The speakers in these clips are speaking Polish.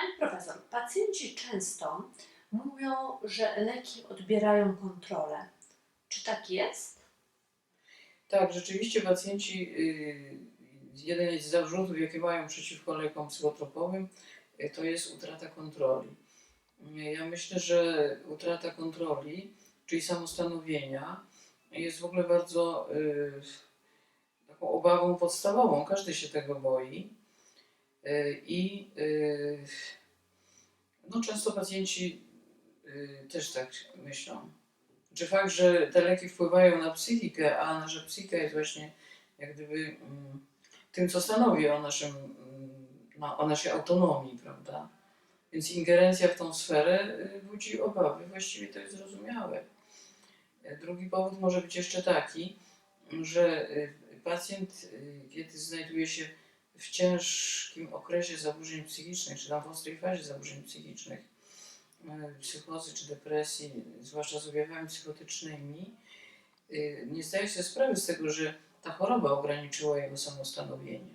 Pani profesor, pacjenci często mówią, że leki odbierają kontrolę. Czy tak jest? Tak, rzeczywiście pacjenci, y, jeden z zarzutów, jakie mają przeciwko lekom psychotropowym, y, to jest utrata kontroli. Y, Ja myślę, że utrata kontroli, czyli samostanowienia, jest w ogóle bardzo taką obawą podstawową. Każdy się tego boi. I no, często pacjenci y, też tak myślą. Czy fakt, że te leki wpływają na psychikę, a nasza psychika jest właśnie jak gdyby mm, tym, co stanowi o, naszym, mm, na, o naszej autonomii, prawda? Więc ingerencja w tą sferę y, budzi obawy, właściwie to jest zrozumiałe. Drugi powód może być jeszcze taki, że y, pacjent, kiedy znajduje się w ciężkim okresie zaburzeń psychicznych, czy tam w ostrej fazie zaburzeń psychicznych, y, psychozy czy depresji, zwłaszcza z objawami psychotycznymi, y, nie zdaje sobie sprawy z tego, że ta choroba ograniczyła jego samostanowienie.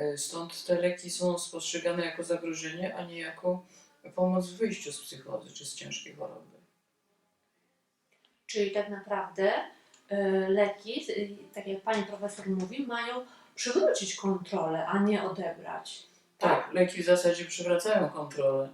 Y, Stąd te leki są spostrzegane jako zagrożenie, a nie jako pomoc w wyjściu z psychozy czy z ciężkiej choroby. Czyli tak naprawdę leki, tak jak pani profesor mówi, mają przywrócić kontrolę, a nie odebrać. Tak, leki w zasadzie przywracają kontrolę.